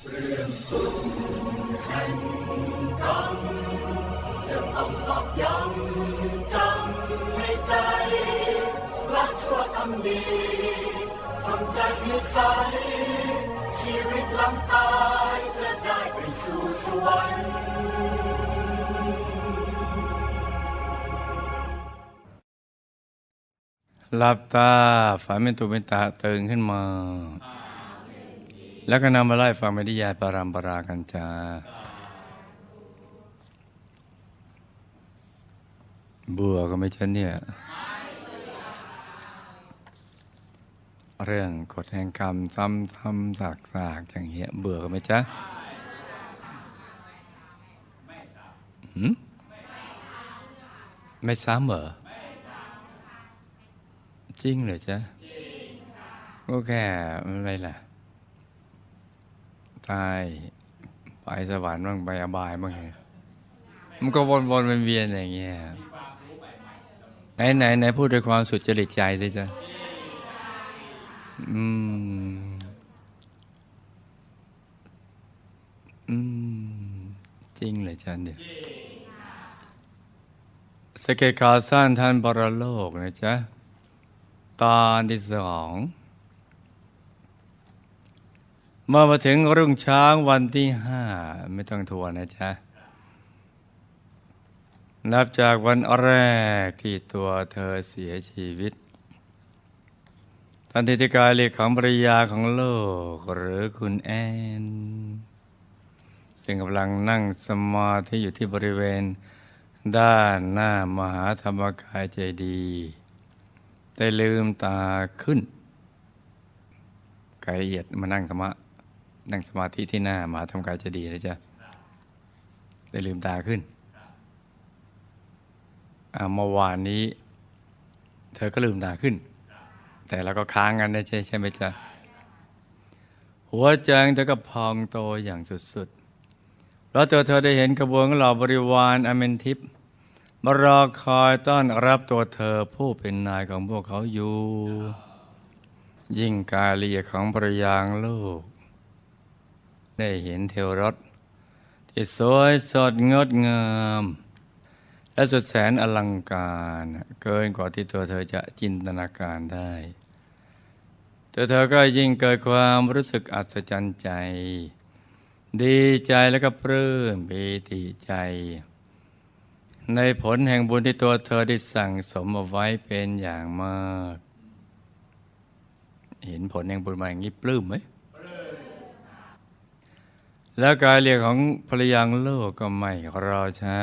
ดีทำใจให้ใสชีวิตลังตายจะได้ไปสู่สวรรค์หลับตา ฝันเป็นตุเป็นตาตื่นขึ้นมา แล้วก็นำมาไล่ฟังไม่ได้ยายปรามปรากันจาเบื่อก็ไม่ใช่เนี่ย เรื่องกฎแห่งกรรมซ้ำซ้ำซากซากอย่างเงี้ย เบื่อก็ไม่จ๊ะหืมไม่ซ้ำเหรอจริงเหรอจ๊ะก็แค่อะไรล่ะ ตาย ไปสวรรค์บ้างไปอบายบ้างไงมันก็วนวนๆเวียนๆอย่างเงี้ยไหนไหนไหนพูดด้วยความสุดจริตใจเลยจ้ะอืม อืม จริงเหรอจ๊ะเดียวสเกตข่าสั้นท่านบรโลกนะจ๊ะ ตอนที่สอง เมื่อมาถึงรุ่งเช้าวันที่ห้าไม่ต้องทัวนนะจ๊ะ นับจากวันแรกที่ตัวเธอเสียชีวิตทันทีที่กายเรียกของภรรยาของโลกหรือคุณแอน ซึ่งกำลังนั่งสมาธิอยู่ที่บริเวณ ด้านหน้ามหาธรรมกายเจดีได้ลืมตาขึ้นกายละเอียดมานั่งธรรมะ นั่งสมาธิที่หน้ามาทำกายจะดีนะจ๊ะได้ลืมตาขึ้นเมื่อวานนี้ เธอก็ลืมตาขึ้น แต่เราก็ค้างกันนะใช่ใช่ไหมจ๊ะหัวใจเธอก็พองโตอย่างสุดๆแล้วตัวเธอได้เห็นกระบวนเหล่าบริวารอเมนทิพมารอคอยต้อนรับตัวเธอผู้เป็นนายของพวกเขาอยู่ ยิ่งกาเลียของภรรยางลูก ได้เห็นเทวรถที่สวยสดงดงาม และสุดแสนอลังการ เกินกว่าที่ตัวเธอจะจินตนาการได้ตัวเธอก็ยิ่งเกิดความรู้สึกอัศจรรย์ใจ ดีใจและก็ปลื้มปีติใจ ในผลแห่งบุญที่ตัวเธอได้สั่งสมเอาไว้เป็นอย่างมาก เห็นผลแห่งบุญมาอย่างนี้ปลื้มไหม แล้วกายเรียกของภรรยางโลกก็ไม่รอช้า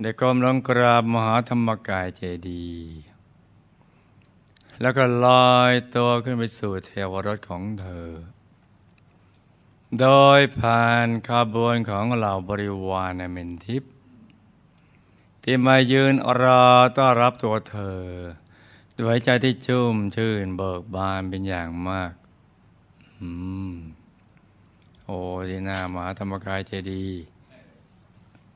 ได้ก้มลงกราบมหาธรรมกายเจดีย์แล้วก็ลอยตัวขึ้นไปสู่เทวรถของเธอ โดยผ่านขบวนของเหล่าบริวารในเมนทิพย์ที่มายืนรอต้อนรับตัวเธอด้วยใจที่ชุ่มชื่นเบิกบานเป็นอย่างมาก อืม โอ้ที่หน้ามหาธรรมกายเจดีย์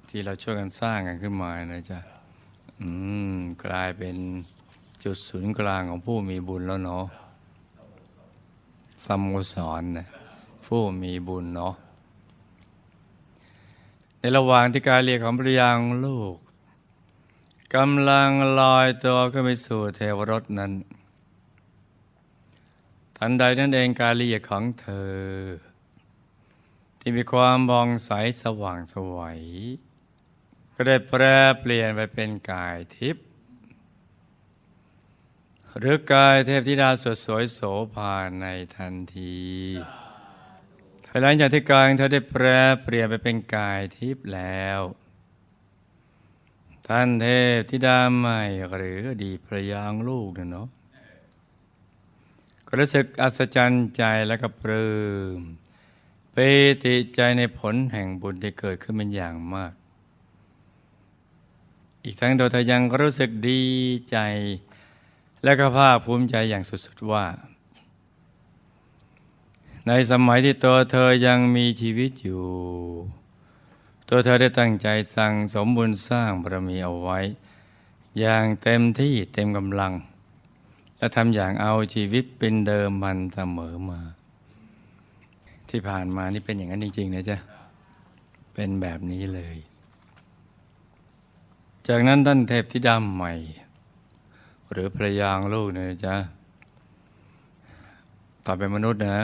ที่เราช่วยกันสร้างกันขึ้นมานะจ๊ะอืมกลายเป็นจุดศูนย์กลางของผู้มีบุญแล้วเนาะสโมสรนะผู้มีบุญเนาะในระหว่างที่การเรียกของภรรยาของลูกกำลังลอยตัวขึ้นไปสู่เทวรถนั้น ทันใดนั่นเองการเรียกของเธอ ที่มีความบองใสสว่างสวย ก็ได้แปรเปลี่ยนไปเป็นกายทิพย์หรือกายเทพธิดาสดสวยโสภาในทันทีภายหลังจากที่กายเธอได้แปรเปลี่ยนไปเป็นกายทิพย์แล้ว ท่านเทพธิดาใหม่หรือดีตภรรยาของลูกนะเนาะก็รู้สึกอัศจรรย์ใจและก็ปลื้ม ปิติใจในผลแห่งบุญที่เกิดขึ้นเป็นอย่างมาก อีกทั้งตัวเธอยังรู้สึกดีใจ และก็ภาคภูมิใจอย่างสุดๆว่า ในสมัยที่ตัวเธอยังมีชีวิตอยู่ ตัวเธอได้ตั้งใจสั่งสมบุญสร้างบารมีเอาไว้ อย่างเต็มที่เต็มกำลัง และทำอย่างเอาชีวิตเป็นเดิมพันเสมอมา ที่ผ่านมานี่เป็นอย่างนั้นจริงๆนะจ๊ะเป็นแบบนี้เลย จากนั้นท่านเทพธิดาใหม่ หรือภรรยางลูกเนี่ยนะจ๊ะต่อเป็นมนุษย์นะ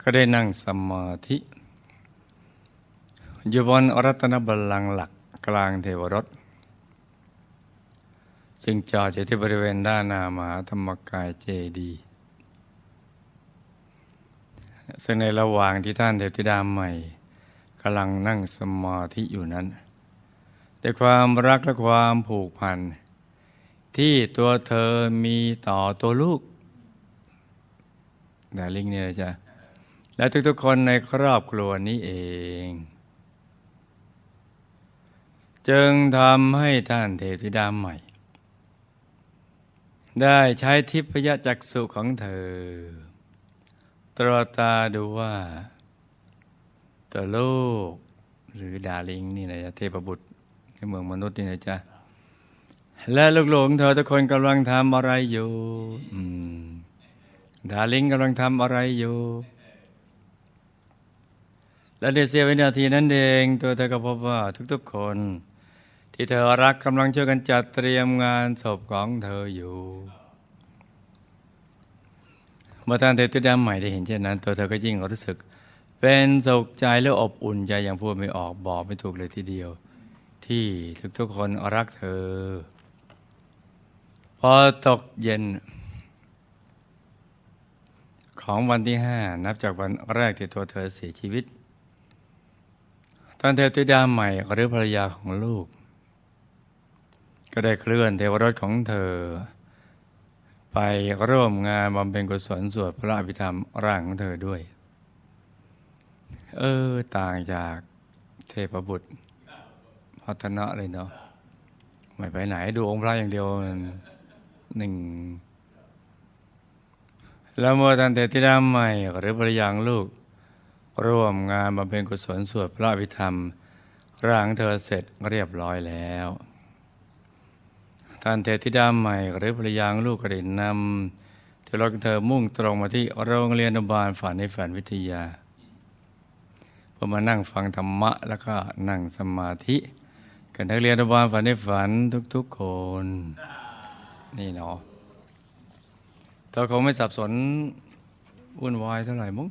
ก็ได้นั่งสมาธิอยู่บนรัตนบัลลังก์หลักกลางเทวรถซึ่งจอดอยู่ที่บริเวณด้านหน้ามหาธรรมกายเจดีย์ ซึ่งในระหว่างที่ท่านเทพธิดาใหม่กำลังนั่งสมาธิอยู่นั้นด้วยความรักและความผูกพัน ที่ตัวเธอมีต่อตัวลูกดาลิงเนี่ยจ๊ะและทุกๆคนในครอบครัวนี้เอง จึงทำให้ท่านเทพธิดาใหม่ ได้ใช้ทิพยจักษุของเธอ ตรวจตาดูว่าตัวลูกหรือดาลิงนี่นะจ๊ะเทพบุตรในเมืองมนุษย์นี่นะจ๊ะและลูกหลงเธอทุกคนกำลังทำอะไรอยู่ดาลิงกำลังทำอะไรอยู่ และในเสียวินาทีนั้นเอง ตัวเธอก็พบว่าทุกๆคน ที่เธอรักกำลังช่วยกันจัดเตรียมงานศพของเธออยู่ มื่อท่านเทพธิดาใหม่ได้เห็นเช่นนั้น ตัวเธอก็ยิ่งรู้สึก เป็นสุขใจและอบอุ่นใจอย่างพูดไม่ออกบอกไม่ถูกเลยทีเดียว ที่ทุกๆคนรักเธอ พอตกเย็น ของวันที่ห้านับจากวันแรกที่ตัวเธอเสียชีวิตท่านเทพธิดาใหม่หรือภรรยาของลูก ก็ได้เคลื่อนเทวรถของเธอ ไปร่วมงานบำเพ็ญกุศลสวดพระอภิธรรมร่างของเธอด้วย เออ ต่างจากเทพบุตรพัฒนะเลยเนาะไม่ไปไหนดูองค์พระอย่างเดียวหนึ่ง แล้วเมื่อท่านเทพธิดาใหม่ หรือภรรยางลูก ร่วมงานบำเพ็ญกุศลสวดพระอภิธรรมร่างเธอเสร็จเรียบร้อยแล้ว ท่านเทพธิดาใหม่หรือภรรยาลูกก็ได้นนำเทวรถเธอมุ่งตรงมาที่โรงเรียนอนุบาลฝันในฝันวิทยาเพื่อมานั่งฟังธรรมะแล้วก็นั่งสมาธิ กันนักเรียนอนุบาลฝันในฝันทุกๆคน นี่เนาะเธอคงไม่สับสนวุ่นวายเท่าไหร่มั้ง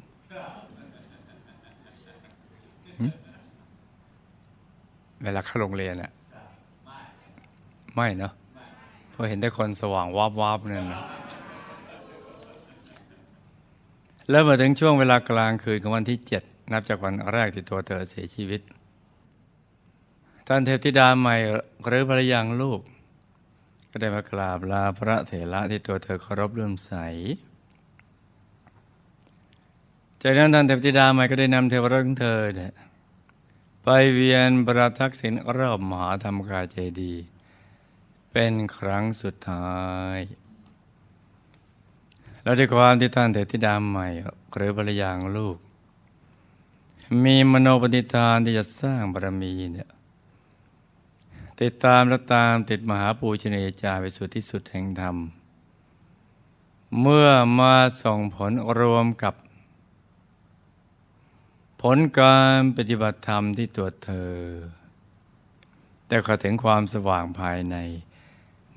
เวลาเข้าโรงเรียนอะไม่เนาะ ราะเห็นแต่คนสว่างวาบวาบนั่นนะแล้วมาถึงช่วงเวลากลางคืนของวันที่เจ็ดนับจากวันแรกที่ตัวเธอเสียชีวิต ท่านเทพธิดาใหม่หรือภรรยางลูก ก็ได้มากราบลาพระเถระที่ตัวเธอเคารพเลื่อมใส จากนั้นท่านเทพธิดาใหม่ก็ได้นำเทวรถของเธอเนี่ยไปเวียนประทักษิณรอบมหาธรรมกายเจดีย์ เป็นครั้งสุดท้าย และด้วยความที่ท่านเทพธิดาใหม่ หรือภรรยาของลูก มีมโนปณิธานที่จะสร้างบารมีเนี่ยติดตามและตามติดมหาปูชนียาจารย์ไปสู่ที่สุดแห่งธรรม เมื่อมาส่งผลรวมกับ ผลการปฏิบัติธรรมที่ตัวเธอ แต่ข้าถึงความสว่างภายใน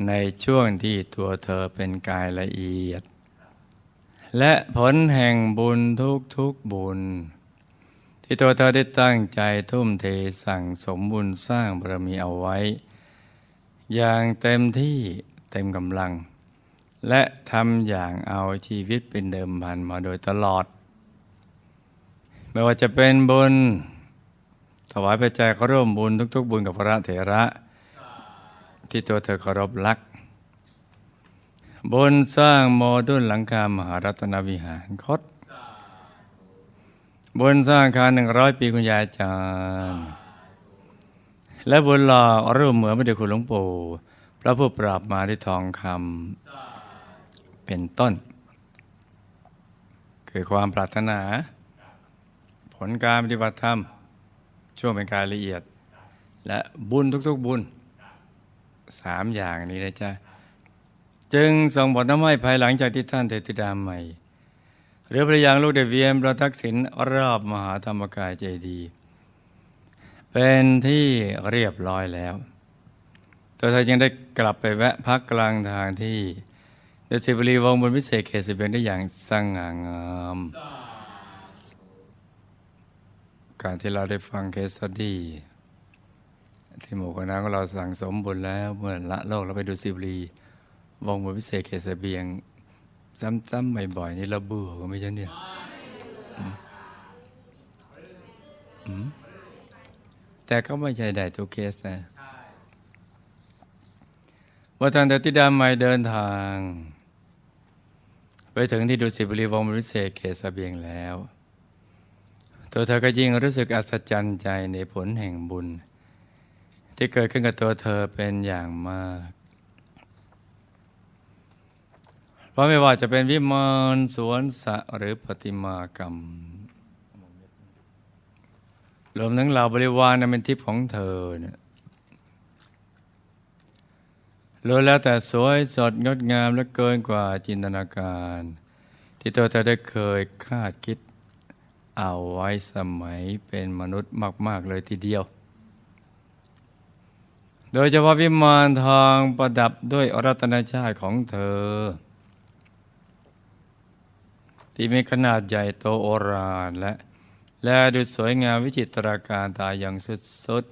ในช่วงที่ตัวเธอเป็นกายละเอียด และผลแห่งบุญทุกทุกบุญ ที่ตัวเธอได้ตั้งใจทุ่มเทสั่งสมบุญสร้างบารมีเอาไว้ อย่างเต็มที่เต็มกำลัง และทำอย่างเอาชีวิตเป็นเดิมพันมาโดยตลอด ไม่ว่าจะเป็นบุญถวายปัจจัยเขาร่วมบุญทุก ๆ บุญกับพระเถระ ที่ตัวเธอเคารพรักบุญสร้างโมดุลหลังคามหารัตนวิหารคตบุญสร้างคาหนึ่งร้อยปีคุณยายอาจารย์ และบุญหล่อรูปเหมือนพระเดชคุณหลวงปู่พระผู้ปราบมาด้วยทองคำเป็นต้น คือความปรารถนา ผลการปฏิบัติธรรม ช่วงเป็นการละเอียด และบุญทุกๆบุญ สามอย่างนี้นะจ๊ะจึงส่งผลทำให้ภายหลังจากที่ท่านเทพธิดาใหม่หรือพระยางลูกเดเวียนประทักษิณรอบมหาธรรมกายเจดีย์เป็นที่เรียบร้อยแล้ว ตัวเธอยังได้กลับไปแวะพักกลางทางที่เดชสิบรีวงบนวิเศษเขตสิบเอ็ดได้อย่างสง่างาม การที่เราได้ฟังเคสสตดี้ ที่หมู่คณะของเราสั่งสมบุญแล้วเมื่อละโลกเราไปดูสิบรีวงบนวิเศษเขตเสบียง ซ้ำๆบ่อยๆนี่เราเบื่อก็ไม่ใช่เนี่ยแต่ก็ไม่ใช่ได้ทุกเคสนะว่าทางเดติดามไม่เดินทาง ไปถึงที่ดุสิตบุรีวงศ์วิเศษเขตเบียงแล้ว ตัวเธอก็ยิ่งรู้สึกอัศจรรย์ใจในผลแห่งบุญ ที่เกิดขึ้นกับตัวเธอเป็นอย่างมาก เพราะไม่ว่าจะเป็นวิมานสวนสระหรือประติมากรรมรวมทั้งเหล่าบริวารนั้นเป็นทิพย์ของเธอเนี่ยล้วนแล้วแต่สวยสดงดงามและเกินกว่าจินตนาการ ที่ตัวเธอได้เคยคาดคิดเอาไว้สมัยเป็นมนุษย์มาก ๆ เลยทีเดียว โดยเฉพาะวิมานทองประดับด้วยรัตนชาติของเธอ ที่มีขนาดใหญ่โตโอฬารและและดูสวยงามวิจิตรการตาอย่างสุด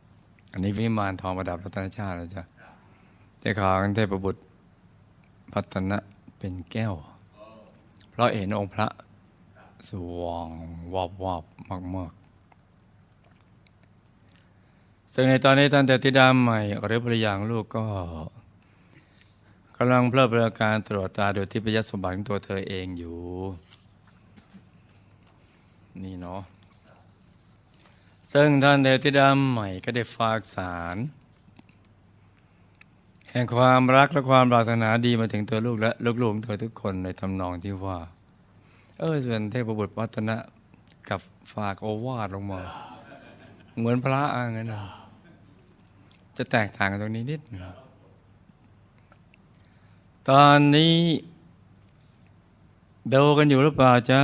ๆ อันนี้วิมานทองประดับรัตนชาตินะจ๊ะแต่ของเทพบุตรพัฒนะเป็นแก้ว เพราะเห็นองค์พระสว่างวับวับมากมากๆ ซึ่งในตอนนี้ท่านแต่ธิดาใหม่หรือภรรยาลูกก็กำลังเพลิดเพลินการตรวจตาโดยที่พยสมบัติของตัวเธอเองอยู่ นี่เนาะซึ่งท่านเดชธิดาใหม่ก็ได้ฝากสาร แห่งความรักและความปรารถนาดีมาถึงตัวลูกและลูกๆของเธอทุกคนในทำนองที่ว่า เออส่วนเทพบุตรวัฒนะกับฝากโอวาทลงมา เหมือนพระอ่างนั้นนะ จะแตกต่างกันตรงนี้นิดตอนนี้ดูกันอยู่หรือเปล่าจ๊ะ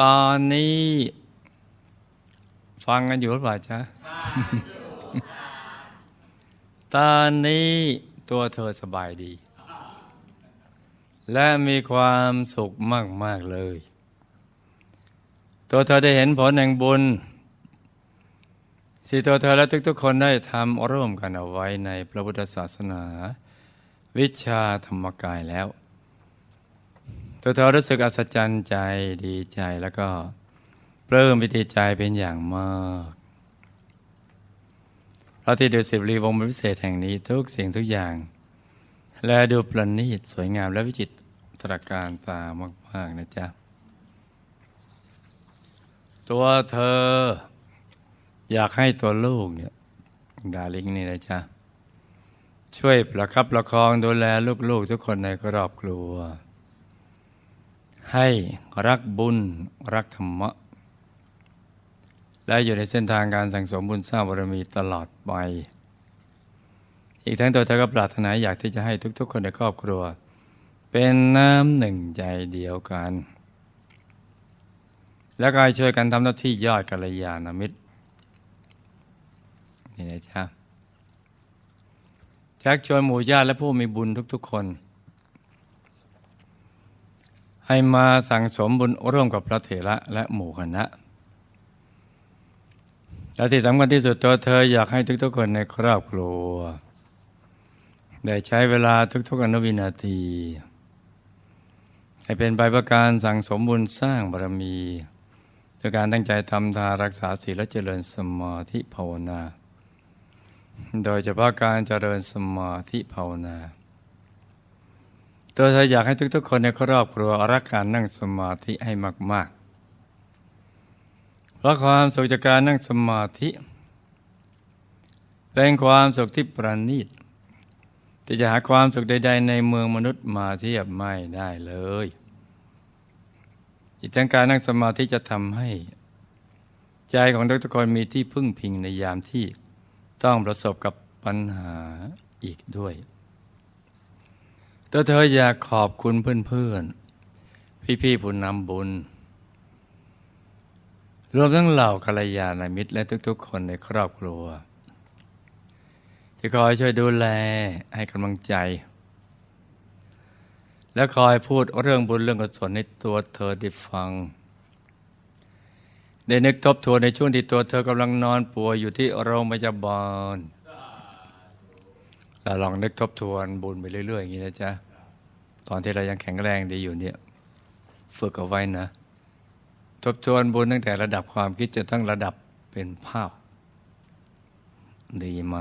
ตอนนี้ ฟังกันอยู่หรือเปล่าจ๊ะตอนนี้ตัวเธอสบายดี และมีความสุขมาก ๆ เลย ตัวเธอได้เห็นผลแห่งบุญ ที่ตัวเธอและทุกๆคนได้ทำร่วมกันเอาไว้ในพระพุทธศาสนา วิชาธรรมกายแล้ว ตัวเธอรู้สึกอัศจรรย์ใจดีใจแล้วก็ปลื้มปิติใจเป็นอย่างมากเพราะที่ดูสิบรีวงพิเศษแห่งนี้ทุกสิ่งทุกอย่าง และดูประณีตสวยงามและวิจิตรการตามาก ๆ นะจ๊ะ ตัวเธอ อยากให้ตัวลูกเนี่ยดาลิงนี่นะจ๊ะ ช่วยประคับประคองดูแลลูกๆทุกคนในครอบครัว ให้รักบุญรักธรรมะ และอยู่ในเส้นทางการสั่งสมบุญสร้างบารมีตลอดไป อีกทั้งตัวเธอก็ปรารถนาอยากที่จะให้ทุก ๆ คนในครอบครัว เป็นน้ำหนึ่งใจเดียวกัน แล้วก็ให้ช่วยกันทำหน้าที่ยอดกัลยาณมิตร นี่นะจ๊ะชักชวนหมู่ญาติและผู้มีบุญทุก ๆ คน ให้มาสั่งสมบุญร่วมกับพระเถระและหมู่คณะและที่สำคัญที่สุดตัวเธออยากให้ทุกๆคนในครอบครัว ได้ใช้เวลาทุกๆอนุวินาที ให้เป็นไปเพื่อการสั่งสมบุญสร้างบารมีโดยการตั้งใจทำทานรักษาศีลและเจริญสมาธิภาวนา โดยเฉพาะการเจริญสมาธิภาวนา ตัวเธออยากให้ทุกๆ คนในครอบครัวรักการนั่งสมาธิให้มาก ๆ เพราะความสุขจากการนั่งสมาธิ เป็นความสุขที่ประณีตที่จะหาความสุขใด ๆ ในเมืองมนุษย์มาเทียบไม่ได้เลย อีกทั้งการนั่งสมาธิจะทำให้ ใจของทุกๆคนมีที่พึ่งพิงในยามที่ ต้องประสบกับปัญหาอีกด้วยตัวเธออยากขอบคุณเพื่อนๆ พี่ๆผู้นำบุญ รวมทั้งเหล่ากัลยาณมิตรและทุกๆ คนในครอบครัว ที่คอยช่วยดูแลให้กำลังใจ และคอยพูดเรื่องบุญเรื่องกุศลในตัวเธอได้ฟัง ได้นึกทบทวนในช่วงที่ตัวเธอกำลังนอนป่วยอยู่ที่โรงพยาบาลเราลองนึกทบทวนบุญไปเรื่อย ๆ อย่างนี้นะจ๊ะ ตอนที่เรายังแข็งแรงดีอยู่เนี่ยฝึกเอาไว้นะ ทบทวนบุญตั้งแต่ระดับความคิดจนทั้งระดับเป็นภาพ ดีไหม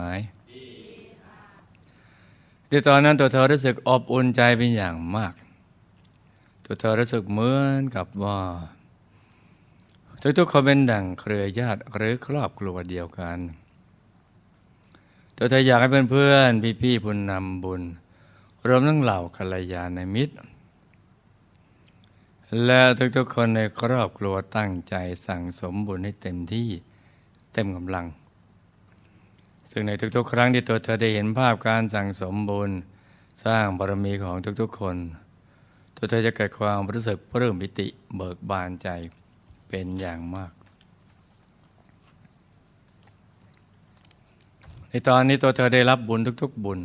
ที่ตอนนั้นตัวเธอรู้สึกอบอุ่นใจเป็นอย่างมาก ตัวเธอรู้สึกเหมือนกับว่า ทุกๆคนเป็นดั่งเครือญาติหรือครอบครัวเดียวกันตัวเธออยากให้เพื่อนๆพี่ๆผู้นำบุญ รวมทั้งเหล่ากัลยาณมิตร และทุกๆคนในครอบครัวตั้งใจสั่งสมบุญให้เต็มที่เต็มกำลัง ซึ่งในทุกๆ ครั้งที่ตัวเธอได้เห็นภาพการสั่งสมบุญ สร้างบารมีของทุกๆคน ตัวเธอจะเกิดความรู้สึกปลื้มปิติเบิกบานใจ เป็นอย่างมาก ในตอนนี้ตัวเธอได้รับบุญทุก ๆ บุญ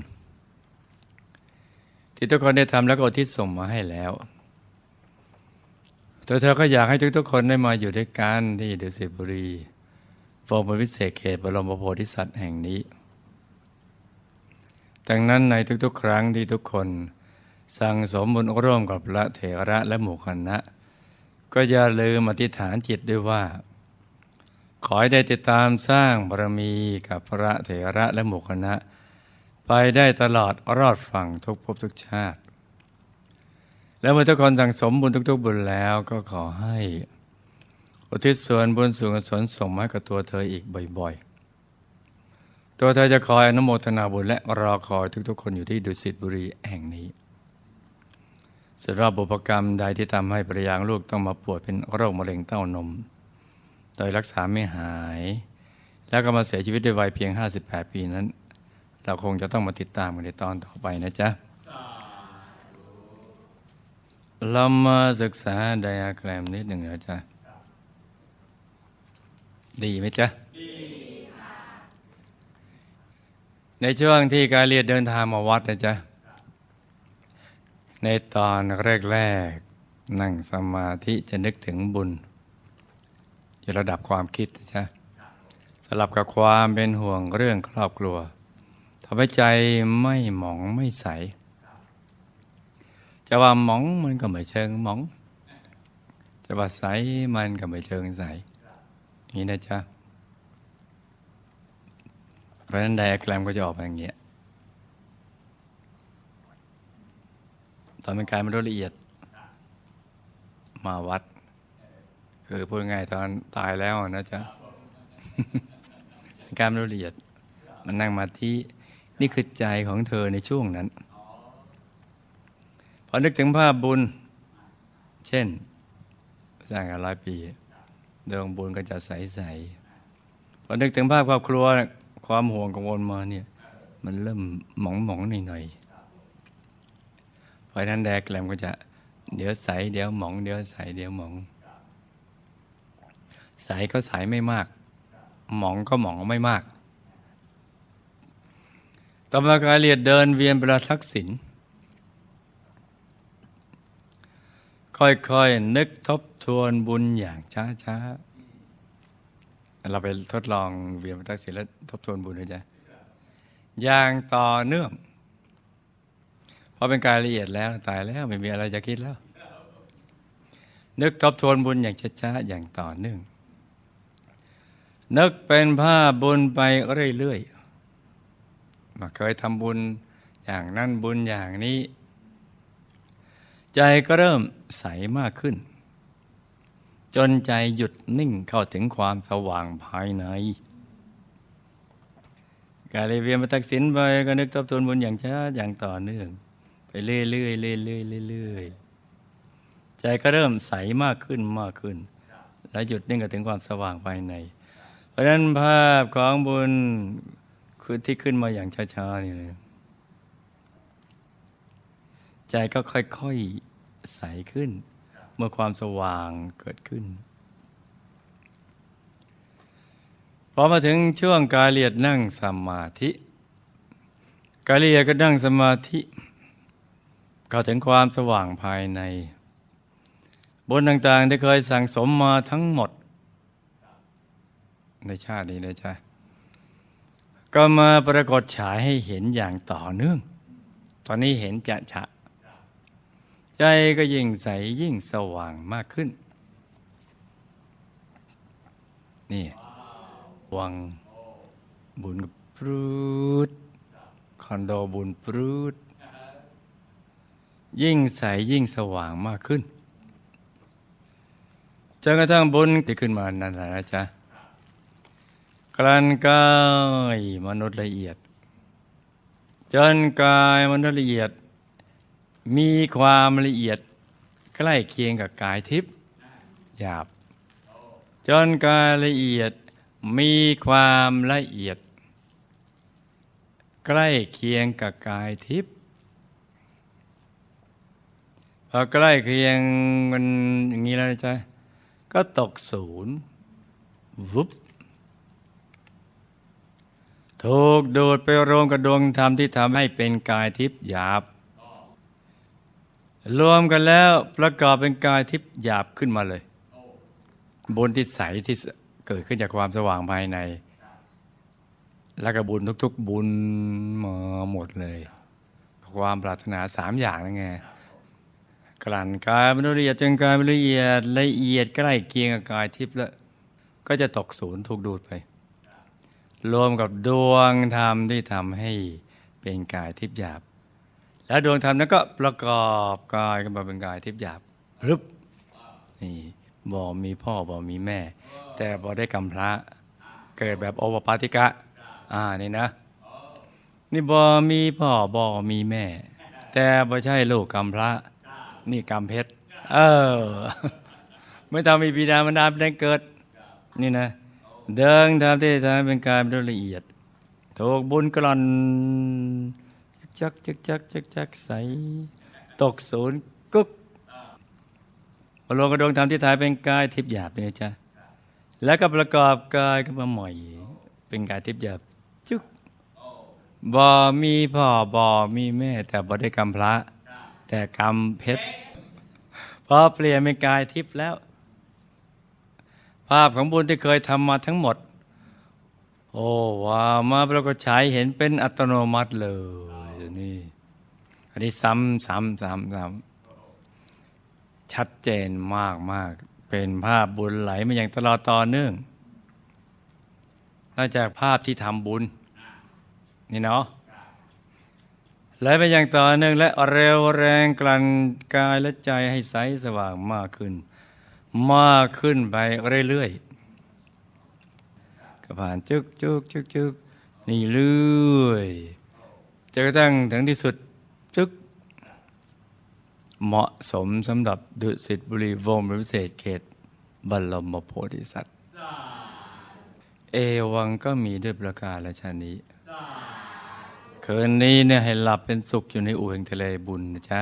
ที่ทุกคนได้ทำแล้วก็อุทิศส่งมาให้แล้ว ตัวเธอก็อยากให้ทุก ๆ คนได้มาอยู่ด้วยกันที่เดสิบุรีฟมเป็นพิเศษเขตบรมโพธิสัตว์แห่งนี้ ดังนั้นในทุกๆ ครั้งที่ทุกคน สั่งสมบุญร่วมกับพระเถระและหมู่คณะ ก็อย่าลืมอธิษฐานจิตด้วยว่า ขอให้ได้ติดตามสร้างบารมีกับพระเถระและหมู่คณะ ไปได้ตลอดรอดฝั่งทุกภพทุกชาติ แล้วเมื่อทุกคนสั่งสมบุญทุกๆบุญแล้วก็ขอให้ อุทิศส่วนบุญส่วนกุศลส่งมากับตัวเธออีกบ่อยๆ ตัวเธอจะคอยอนุโมทนาบุญและรอคอยทุกๆ คนอยู่ที่ดุสิตบุรีแห่งนี้ สำหรับบุพกรรมใดที่ทำให้ภรรยาของลูกต้องมาป่วยเป็นโรคมะเร็งเต้านม โดยรักษาไม่หาย แล้วก็มาเสียชีวิตด้วยวัยเพียง 58 ปีนั้น เราคงจะต้องมาติดตามกันในตอนต่อไปนะจ๊ะเรามาศึกษาไดอะแกรมนิดหนึ่งนะจ๊ะ ดีไหมจ๊ะ ดีในช่วงที่การเรียนเดินทางมาวัดนะจ๊ะ ในตอนแรกๆนั่งสมาธิจะนึกถึงบุญอยู่ระดับความคิดนะจ๊ะสลับกับความเป็นห่วงเรื่องครอบครัวทำให้ใจไม่หมองไม่ใส จะว่าหมองมันก็ไม่เชิงหมอง จะว่าใสมันก็ไม่เชิงใสอย่างนี้นะจ๊ะเพราะฉะนั้นไดอะแกรมก็จะออกมาอย่างเงี้ย ตอนเป็นกายมันละเอียด มาวัด คือพูดง่ายตอนตายแล้วนะจ๊ะเป็นการละเอียด มันนั่งมาที่นี่คือใจของเธอในช่วงนั้นพอนึกถึงภาพบุญ เช่น สร้างกันร้อยปีดวงบุญก็จะใสๆพอนึกถึงภาพครอบครัวความห่วงกังวลมาเนี่ย มันเริ่มหมองๆหน่อยๆ ราะนั้นแดกแกลมก็จะเดี๋ยวใสเดี๋ยวหมอง เดี๋ยวใสเดี๋ยวหมอง ใสก็ใสไม่มาก หมองก็หมองไม่มาก ต่อมาการเรียดเดินเวียนประทักษิณค่อยๆนึกทบทวนบุญอย่างช้าๆ เราไปทดลองเวียนประทักษิณแล้วทบทวนบุญด้วยจ้ะอย่างต่อเนื่อง พราะเป็นการละเอียดแล้วตายแล้วไม่มีอะไรจะคิดแล้ว นึกทบทวนบุญอย่างช้าๆอย่างต่อเนื่อง นึกเป็นภาพบุญไปเรื่อยๆมาเคยทำบุญอย่างนั้นบุญอย่างนี้ ใจก็เริ่มใสมากขึ้น จนใจหยุดนิ่งเข้าถึงความสว่างภายในการเรียนเวียนมาตักสินไปก็นึกทบทวนบุญอย่างช้าอย่างต่อเนื่อง ไปเรื่อยๆเรื่อยๆเรื่อยๆใจก็เริ่มใสมากขึ้นมากขึ้น และหยุดนิ่งก็ถึงความสว่างภายใน เพราะฉะนั้นภาพของบุญคือที่ขึ้นมาอย่างช้าๆนี่เลยใจก็ค่อยๆใสขึ้น เมื่อความสว่างเกิดขึ้นพอมาถึงช่วงกาเลียดนั่งสมาธิ กาเลียก็นั่งสมาธิ เข้าถึงความสว่างภายใน บนต่างๆที่เคยสั่งสมมาทั้งหมด ในชาตินี้นะจ๊ะก็มาปรากฏฉายให้เห็นอย่างต่อเนื่อง ตอนนี้เห็นจะฉะ ใจก็ยิ่งใสยิ่งสว่างมากขึ้น นี่ วังบุญปรูดคอนโดบุญปรูด ยิ่งใสยิ่งสว่างมากขึ้นจนกระทั่งบุญที่ขึ้นมานั่นแหละนะจ๊ะกลั่นกายมนุษย์ละเอียด จนกายมนุษย์ละเอียด มีความละเอียด ใกล้เคียงกับกายทิพย์หยาบ จนกายละเอียดมีความละเอียด ใกล้เคียงกับกายทิพย์พ อใกล้เคียงมันอย่างนี้แล้วจ๊ะก็ตกศูนย์วุบถูกดูดไปรวมกับดวงธรรมที่ทำให้เป็นกายทิพย์หยาบ รวมกันแล้วประกอบเป็นกายทิพย์หยาบขึ้นมาเลย บุญที่ใสที่เกิดขึ้นจากความสว่างภายใน และก็บุญทุก ๆ บุญมาหมดเลย ความปรารถนาสามอย่างนั่นไง กลั่นกายเป็นละเอียดจนกายเป็นละเอียดละเอียดใกล้เคียงกับกายทิพย์แล้วก็จะตกศูนย์ถูกดูดไป รวมกับดวงธรรมที่ทำให้เป็นกายทิพย์หยาบ แล้วดวงธรรมนั้นก็ประกอบกายกันมาเป็นกายทิพย์หยาบรึบนี่บ่มีพ่อบ่มีแม่ แต่บ่ได้กำพระเกิดแบบโอปปาติกะ อ่านี่นะ นี่บ่มีพ่อบ่มีแม่ แต่บ่ใช่ลูกกำพระ นี่กำเพชรเออไม่ต้องมีบิดามารดาเป็นเกิด นี่นะ เดินทำที่ทำเป็นการเป็นละเอียดถูกบุญกลั่นจักจักจักจักจักใส ตกศูนย์กุ๊กพอลงกระดวงทำที่ถ่ายเป็นกายทิพย์หยาบเนี่ยจ้ะแล้วก็ประกอบกายขึ้นมาหม่เป็นกายทิพย์หยาบจุกบ่มีพ่อบ่มีแม่แต่บ่ได้กำพระ แต่กำเพชรพอเปลี่ยนเป็นกายทิพย์แล้ว ภาพของบุญที่เคยทำมาทั้งหมด โอ้ว่ามาเราก็ฉายเห็นเป็นอัตโนมัติเลยนี่อันนี้ซ้ำซ้ำซ้ำซ้ำชัดเจนมากมากเป็นภาพบุญไหลมาอย่างตลอดต่อเนื่องนอกจากภาพที่ทำบุญ นี่เนาะ ไหลไปอย่างต่อเนื่องและเร็วแรงกลั่นกายและใจให้ใสสว่างมากขึ้น มากขึ้นไปเรื่อยๆก็ผ่านจึกจึกจึกจึกนี่เรื่อยจนกระทั่งถึงที่สุดจึก เหมาะสมสำหรับดุสิตบุรีวงพิเศษเขตบรมโพธิสัตว์ เอวังก็มีด้วยประการและชานี้ คืนนี้เนี่ยให้หลับเป็นสุขอยู่ในอู่แห่งทะเลบุญนะจ๊ะ